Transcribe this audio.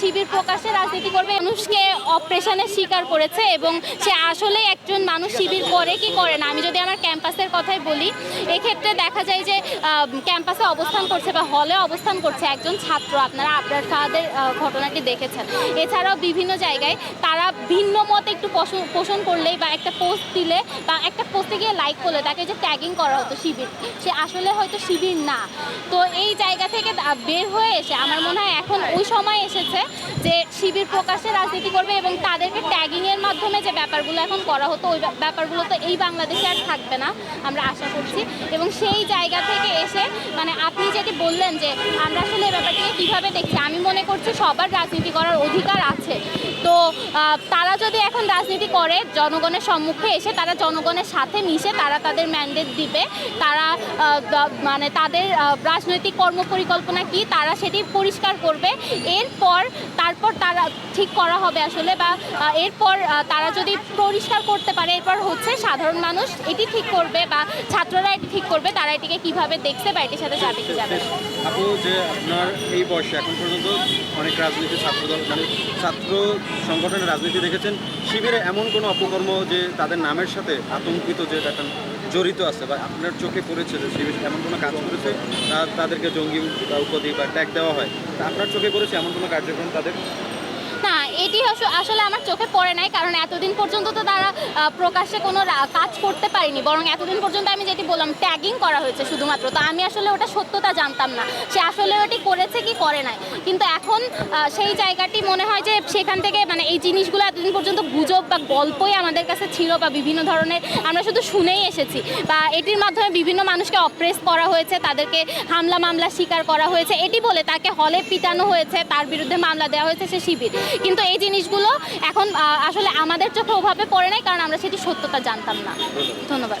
শিবির প্রকাশে রাজনীতি করবে। মানুষকে অপারেশনের শিকার করেছে এবং সে আসলে একজন মানুষ শিবির করে কি করে না? আমি যদি আমার ক্যাম্পাসের কথাই বলি, এক্ষেত্রে দেখা যায় যে ক্যাম্পাসে অবস্থান করছে বা হলে অবস্থান করছে একজন ছাত্র। আপনারা আপনার তাদের ঘটনাটি দেখেছেন। এছাড়াও বিভিন্ন জায়গায় তারা ভিন্ন মত একটু পোষণ- পোষণ করলেই বা একটা পোস্ট দিলে বা একটা পোস্টে গিয়ে লাইক করলে তাকে যে ট্যাগিং করা হতো শিবির। সে আসলে হয়তো শিবির না। তো এই জায়গা থেকে বের হয়ে এসে, আমার মনে হয় এখন ওই সময় এসেছে যে শিবির প্রকাশে রাজনীতি করবে এবং তাদেরকে ট্যাগিংয়ের মাধ্যমে যে ব্যাপারগুলো এখন করা হতো, ওই ব্যাপ- ব্যাপারগুলো তো এই বাংলাদেশে আর থাকবে না, আমরা আশা করছি। এবং সেই জায়গা থেকে এসে মানে আপনি যেটি বললেন যে আমরা আসলে ব্যাপারটিকে কীভাবে দেখছি, আমি মনে করছি সবার রাজনীতি করার অধিকার আছে। তারা যদি এখন রাজনীতি করে, জনগণের সম্মুখে এসে তারা জনগণের সাথে মিশে তারা তাদের ম্যান্ডেট দিবে। তারা মানে তাদের রাজনৈতিক কর্মপরিকল্পনা কি, তারা সেটি পরিষ্কার করবে। এরপর, তারপর তারা ঠিক করা হবে আসলে বা এরপর তারা যদি পরিষ্কার করতে পারে, এরপর হচ্ছে সাধারণ মানুষ এটি ঠিক করবে বা ঠিক করবে, তারা এটিকে কীভাবে দেখছে বা এটির সাথে যাবে কি যাবে আপু, যে আপনার এই বয়সে এখন পর্যন্ত অনেক রাজনীতি ছাত্র দল মানে ছাত্র সংগঠনের রাজনীতি দেখেছেন, শিবিরে এমন কোনো অপকর্ম যে তাদের নামের সাথে আতঙ্কিত যে একটা জড়িত আছে বা আপনার চোখে পড়েছে যে শিবির এমন কোনো কাজ করেছে তাদেরকে জঙ্গি বা উপাধি বা ট্যাগ দেওয়া হয় আপনার চোখে পড়েছে এমন কোনো কার্যক্রম তাদের? না, এটি আসলে আমার চোখে পড়ে নাই, কারণ এতদিন পর্যন্ত তো তারা প্রকাশ্যে কোনো কাজ করতে পারেনি। বরং এতদিন পর্যন্ত আমি যেটি বললাম ট্যাগিং করা হয়েছে শুধুমাত্র। তো আমি আসলে ওটা সত্যতা জানতাম না। সে আসলে ওটি করেছে কি করে নাই। কিন্তু এখন সেই জায়গাটি মনে হয় যে সেখান থেকে মানে এই জিনিসগুলো এতদিন পর্যন্ত গুজব বা গল্পই আমাদের কাছে ছিল বা বিভিন্ন ধরনের আমরা শুধু শুনেই এসেছি বা এটির মাধ্যমে বিভিন্ন মানুষকে অপ্রেস করা হয়েছে, তাদেরকে হামলা মামলা শিকার করা হয়েছে। এটি বলে তাকে হলে পিটানো হয়েছে, তার বিরুদ্ধে মামলা দেওয়া হয়েছে, সে শিবির। কিন্তু এই জিনিসগুলো এখন আসলে আমাদের চোখে ওভাবে পড়ে নাই, কারণ আমরা সেটি সত্যতা জানতাম না। ধন্যবাদ।